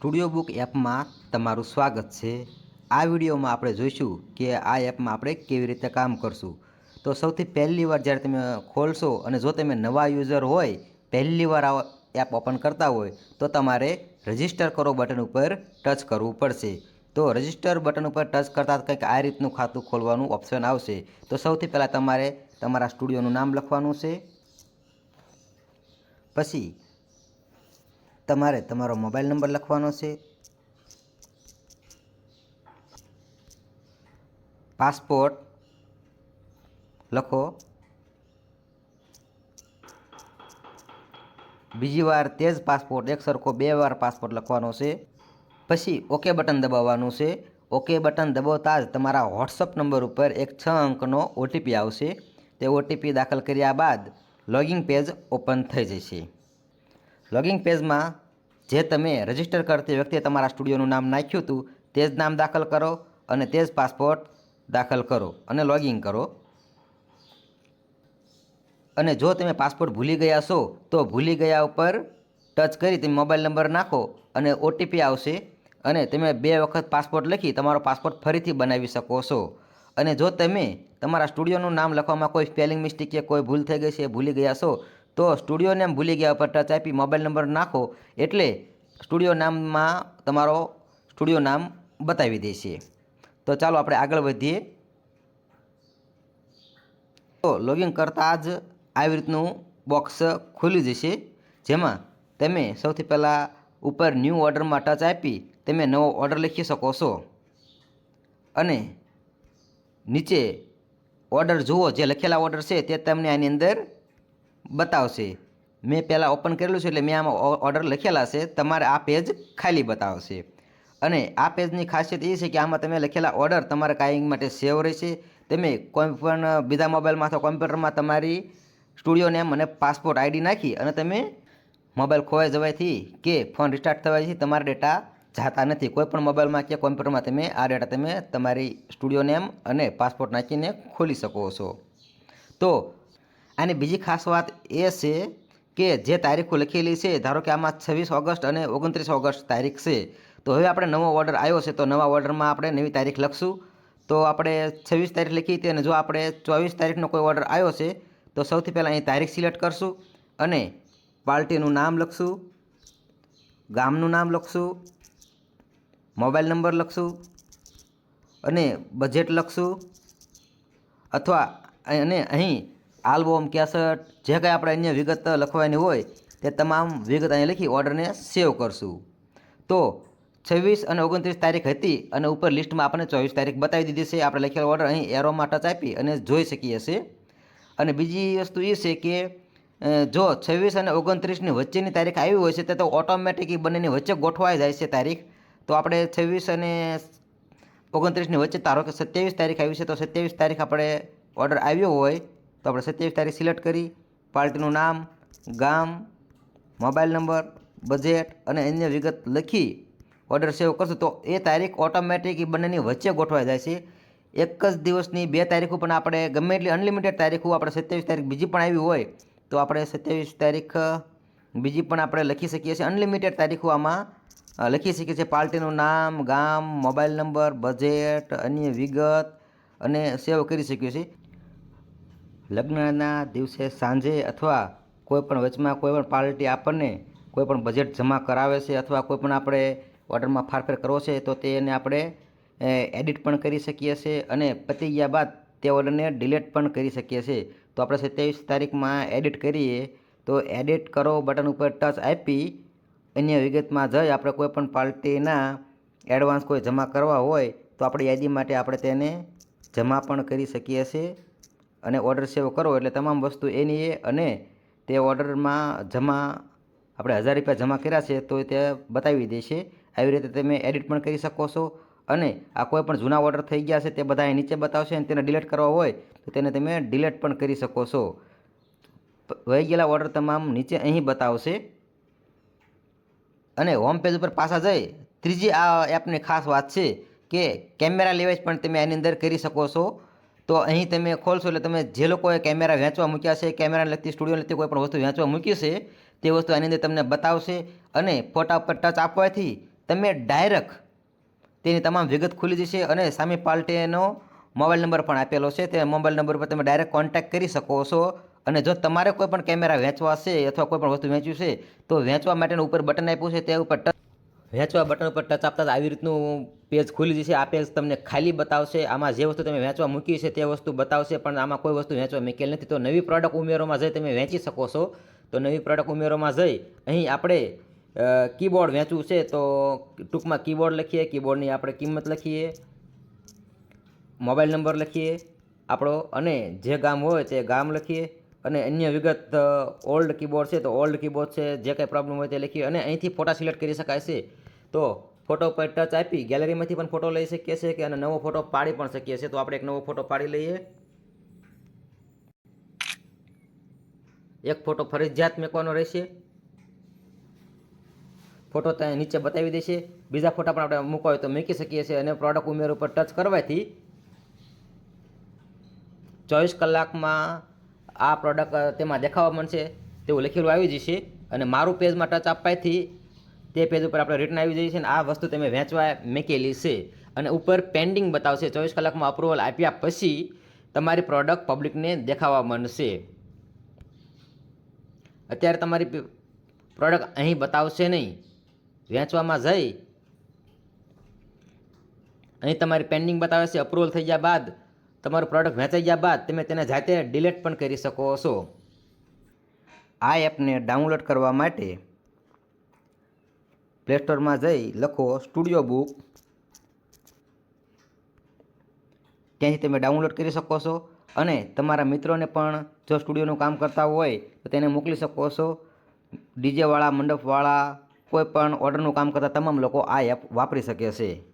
Studio book એપમાં તમારું સ્વાગત છે. આ વિડીયોમાં આપણે જોઈશું કે આ એપમાં આપણે કેવી રીતે કામ કરશું. તો સૌથી પહેલી વાર જ્યારે તમે ખોલશો અને જો તમે નવા યુઝર હોય, પહેલી વાર આ એપ ઓપન કરતા હોય, તો તમારે રજિસ્ટર કરો બટન ઉપર ટચ કરવું પડશે. તો રજિસ્ટર બટન ઉપર ટચ કરતાં કંઈક આ રીતનું ખાતું ખોલવાનું ઓપ્શન આવશે. તો સૌથી પહેલાં તમારે તમારા સ્ટુડિયોનું નામ લખવાનું છે. પછી તમારે તમારો મોબાઈલ નંબર લખવાનો છે. પાસપોર્ટ લખો. બીજી વાર તે જ પાસપોર્ટ, એક સરખો બે વાર પાસપોર્ટ લખવાનો છે. પછી ઓકે બટન દબાવવાનું છે. ઓકે બટન દબાવતા જ તમારા વોટ્સઅપ નંબર ઉપર એક છ અંકનો ઓટીપી આવશે. તે ઓટીપી દાખલ કર્યા બાદ લોગિંગ પેજ ઓપન થઈ જશે. લોગિંગ પેજમાં જે તમે રજિસ્ટર કરતી વખતે તમારા સ્ટુડિયોનું નામ નાખ્યું હતું, તે જ નામ દાખલ કરો અને તે જ પાસપોર્ટ દાખલ કરો અને લોગિન કરો. અને જો તમે પાસપોર્ટ ભૂલી ગયા છો, તો ભૂલી ગયા ઉપર ટચ કરી તમે મોબાઈલ નંબર નાખો અને ઓટીપી આવશે અને તમે બે વખત પાસપોર્ટ લખી તમારો પાસપોર્ટ ફરીથી બનાવી શકો છો. અને જો તમે તમારા સ્ટુડિયોનું નામ લખવામાં કોઈ સ્પેલિંગ મિસ્ટેક કે કોઈ ભૂલ થઈ ગઈ છે, ભૂલી ગયા છો, તો સ્ટુડિયો નેમ ભૂલી ગયા ઉપર ટચ આપી મોબાઈલ નંબર નાખો, એટલે સ્ટુડિયો નામમાં તમારો સ્ટુડિયો નામ બતાવી દેશે તો ચાલો આપણે આગળ વધીએ. તો લોગિન કરતાં જ આવી રીતનું બોક્સ ખુલી જશે. જેમાં તમે સૌથી પહેલાં ઉપર ન્યૂ ઓર્ડરમાં ટચ આપી તમે નવો ઓર્ડર લખી શકો છો. અને નીચે ઓર્ડર જુઓ જે લખેલા ઓર્ડર છે તે તમને આની અંદર બતાવશે. મેં પહેલાં ઓપન કરેલું છે એટલે મેં આમાં ઓર્ડર લખેલા છે. તમારે આ પેજ ખાલી બતાવશે. અને આ પેજની ખાસિયત એ છે કે આમાં તમે લખેલા ઓર્ડર તમારા કાંઈ માટે સેવ રહેશે. તમે કોઈ પણ બીજા મોબાઈલમાં અથવા કોમ્પ્યુટરમાં તમારી સ્ટુડિયો નેમ અને પાસપોર્ટ આઈડી નાખી અને તમે મોબાઈલ ખોવાઈ જવાથી કે ફોન રિસ્ટાર્ટ થવાથી તમારા ડેટા જાતા નથી. કોઈ પણ મોબાઈલમાં કે કોમ્પ્યુટરમાં તમે આ ડેટા તમે તમારી સ્ટુડિયો નેમ અને પાસપોર્ટ નાખીને ખોલી શકો છો. તો આની બીજી ખાસ વાત એ છે કે જે તારીખો લખેલી છે, ધારો કે આમાં છવ્વીસ ઓગસ્ટ અને ઓગણત્રીસ ઓગસ્ટ તારીખ છે, તો હવે આપણે નવો ઓર્ડર આવ્યો છે, તો નવા ઓર્ડરમાં આપણે નવી તારીખ લખશું. તો આપણે છવ્વીસ તારીખ લખી હતી અને જો આપણે ચોવીસ તારીખનો કોઈ ઓર્ડર આવ્યો છે, તો સૌથી પહેલાં અહીં તારીખ સિલેક્ટ કરશું અને પાર્ટીનું નામ લખશું, ગામનું નામ લખશું, મોબાઈલ નંબર લખશું અને બજેટ લખશું. અથવા અને અહીં આલ્બમ, કેસેટ, જે કંઈ આપણે અન્ય વિગત લખવાની હોય તે તમામ વિગત અહીં લખી ઓર્ડરને સેવ કરશું. તો છવ્વીસ અને ઓગણત્રીસ તારીખ હતી અને ઉપર લિસ્ટમાં આપણને ચોવીસ તારીખ બતાવી દીધી છે. આપણે લખેલો ઓર્ડર અહીં એરોમાં ટચ આપી અને જોઈ શકીએ છીએ. અને બીજી વસ્તુ એ છે કે જો છવ્વીસ અને ઓગણત્રીસની વચ્ચેની તારીખ આવી હોય છે, તે તો ઓટોમેટિક બંનેની વચ્ચે ગોઠવાઈ જાય છે તારીખ. તો આપણે છવ્વીસ અને ઓગણત્રીસની વચ્ચે ધારો કે સત્યાવીસ તારીખ આવી છે, તો સત્યાવીસ તારીખ આપણે ઓર્ડર આવ્યો હોય તો આપણે સત્યાવીસ તારીખ સિલેક્ટ કરી. પાર્ટીનું નામ, ગામ, મોબાઈલ નંબર બજેટ અને અન્ય વિગત લખી ઓર્ડર સેવ કરશું. તો એ તારીખ ઓટોમેટિક એ બંનેની વચ્ચે ગોઠવાઈ જાય છે. એક જ દિવસની બે તારીખો પણ આપણે ગમે એટલી અનલિમિટેડ તારીખો આપણે સત્યાવીસ તારીખ બીજી પણ આવી હોય, તો આપણે સત્યાવીસ તારીખ, બીજી પણ આપણે લખી શકીએ છીએ. અનલિમિટેડ તારીખો આમાં લખી શકીએ છીએ. પાર્ટીનું નામ, ગામ, મોબાઈલ નંબર બજેટ અન્ય વિગત અને સેવ કરી શકીએ છીએ. લગ્નના દિવસે, સાંજે અથવા કોઈપણ વચમાં કોઈ પણ પાર્ટી આપણને કોઈ પણ બજેટ જમા કરાવે છે અથવા કોઈ પણ આપણે ઓર્ડરમાં ફારફેર કરવો છે, તો તેને આપણે એડિટ પણ કરી શકીએ છીએ અને પતી ગયા બાદ તે ઓર્ડરને ડિલેટ પણ કરી શકીએ છીએ તો આપણે સત્યાવીસ તારીખમાં એડિટ કરીએ, તો એડિટ કરો બટન ઉપર ટચ આપી, અન્ય વિગતમાં જઈ આપણે કોઈપણ પાર્ટીના એડવાન્સ કોઈ જમા કરવા હોય, તો આપણી યાદી માટે આપણે તેને જમા પણ કરી શકીએ છીએ અને ઓર્ડર સેવ કરો એટલે તમામ વસ્તુ એની એ અને તે ઓર્ડરમાં જમા, આપણે હજાર રૂપિયા જમા કર્યા છે તો તે બતાવી દેશે. આવી રીતે તમે એડિટ પણ કરી શકો છો અને આ કોઈ પણ જૂના ઓર્ડર થઈ ગયા છે તે બધા નીચે બતાવશે અને તેને ડિલીટ કરવા હોય તો તેને તમે ડિલીટ પણ કરી શકો છો. વહી ગયેલા ઓર્ડર તમામ નીચે અહીં બતાવશે. અને હોમ પેજ ઉપર પાછા જઈ ત્રીજી આ એપની ખાસ વાત છે કે કેમેરા લેવેજ પણ તમે આની અંદર કરી શકો છો. તો અહીં તમે ખોલશો એટલે તમે જે લોકોએ કેમેરા વેચવા મૂક્યા છે, કેમેરાને લગતી સ્ટુડિયોને લગતી કોઈ પણ વસ્તુ વેચવા મૂકી છે, તે વસ્તુ આની અંદર તમને બતાવશે અને ફોટા પર ટચ આપવાથી તમે ડાયરેક્ટ તેની તમામ વિગત ખુલી જશે અને સામે પાર્ટીનો મોબાઈલ નંબર પણ આપેલો છે, તે મોબાઈલ નંબર પર તમે ડાયરેક્ટ કોન્ટેક્ટ કરી શકો છો અને જો તમારે કોઈ પણ કેમેરા વેચવા છે અથવા કોઈ પણ વસ્તુ વેચ્યું છે, તો વેચવા માટેનું ઉપર બટન આપ્યું છે, તે ઉપર ટચ વેચવા બટન પર ટચ આપતા આવી રીતનું પેજ ખુલી જશે. આ પેજ તમને ખાલી બતાવશે. આમાં જે વસ્તુ તમે વેચવા મૂકી છે તે વસ્તુ બતાવશે, પણ આમાં કોઈ વસ્તુ વેચવા મૂકેલ નથી. તો નવી પ્રોડક્ટ ઉમેરોમાં જઈ તમે વેચી શકો છો. તો નવી પ્રોડક્ટ ઉમેરોમાં જઈ અહીં આપણે કીબોર્ડ વેચવું છે. તો ટૂંકમાં કીબોર્ડ લખીએ. કીબોર્ડની આપણે કિંમત લખીએ. મોબાઈલ નંબર લખીએ આપણો. અને જે ગામ હોય તે ગામ લખીએ. અને અન્ય વિગત ઓલ્ડ કીબોર્ડ છે તો ઓલ્ડ કીબોર્ડ છે. જે કંઈ પ્રોબ્લેમ હોય તે લખીએ. અને અહીંથી ફોટા સિલેક્ટ કરી શકાય છે. તો ફોટો પર ટચ આપી ગેલેરીમાંથી પણ ફોટો લઈ શકીએ છીએ કે અને નવો ફોટો પાડી પણ શકીએ છીએ. તો આપણે એક નવો ફોટો પાડી લઈએ. એક ફોટો ફરજિયાત મેકવાનો રહેશે. ફોટો ત્યાં નીચે બતાવી દેશે. બીજા ફોટા પણ આપણે મૂકવા હોય તો મૂકી શકીએ છીએ અને પ્રોડક્ટ ઉમેર ઉપર ટચ કરવાથી ચોવીસ કલાકમાં આ પ્રોડક્ટ તેમાં દેખાવા મળશે. તેવું લખેલું આવી જશે અને મારું પેજમાં ટચ આપવાથી તે પેજ ઉપર આપણે રિટર્ન આવી જઈએ છે અને આ વસ્તુ તમે વેચવા મૂકેલી છે. અને ઉપર પેન્ડિંગ બતાવશે. ચોવીસ કલાકમાં અપ્રુવલ આપ્યા પછી તમારી પ્રોડક્ટ પબ્લિકને દેખાવા માંડશે અત્યારે તમારી પ્રોડક્ટ અહીં બતાવશે નહીં. વેચવામાં જઈ. અહીં તમારી પેન્ડિંગ બતાવે છે અપ્રુવલ થઈ ગયા બાદ તમારું પ્રોડક્ટ વેચાઈ ગયા બાદ તમે તેને જાતે ડિલેટ પણ કરી શકો છો. આ એપને ડાઉનલોડ કરવા માટે પ્લે સ્ટોરમાં જઈ લખો સ્ટુડિયો બુક. ત્યાંથી તમે ડાઉનલોડ કરી શકો છો અને તમારા મિત્રોને પણ જો સ્ટુડિયોનું કામ કરતા હોય તો તેને મોકલી શકો છો. ડીજેવાળા મંડપવાળા, કોઈ પણ ઓર્ડરનું કામ કરતા તમામ લોકો આ એપ વાપરી શકે છે.